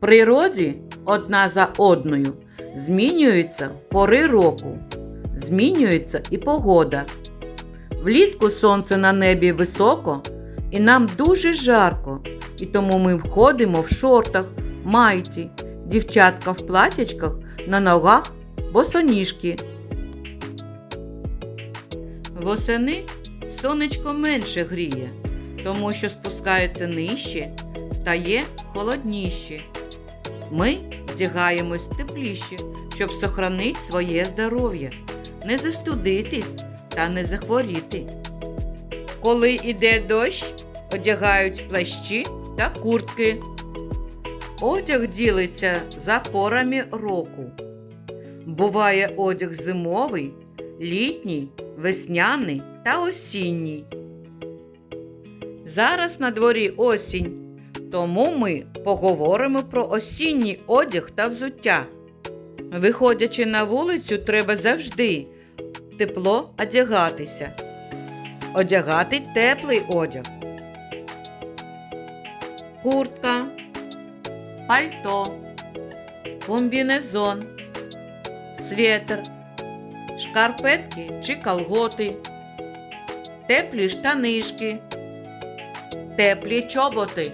природі одна за одною змінюються пори року, змінюється і погода. Влітку сонце на небі високо і нам дуже жарко, і тому ми входимо в шортах, майці, дівчатка в платячках, на ногах босоніжки. Восени сонечко менше гріє, тому що спускається нижче, стає холодніше. Ми вдягаємось тепліше, щоб сохранити своє здоров'я, не застудитись та не захворіти. Коли йде дощ, одягають плащі та куртки. Одяг ділиться за порами року. Буває одяг зимовий, літній, весняний та осінній. Зараз на дворі осінь, тому ми поговоримо про осінній одяг та взуття. Виходячи на вулицю, треба завжди тепло одягатися. Одягати теплий одяг. Куртка, пальто, комбінезон, светр, шкарпетки чи колготи, теплі штанишки, теплі чоботи,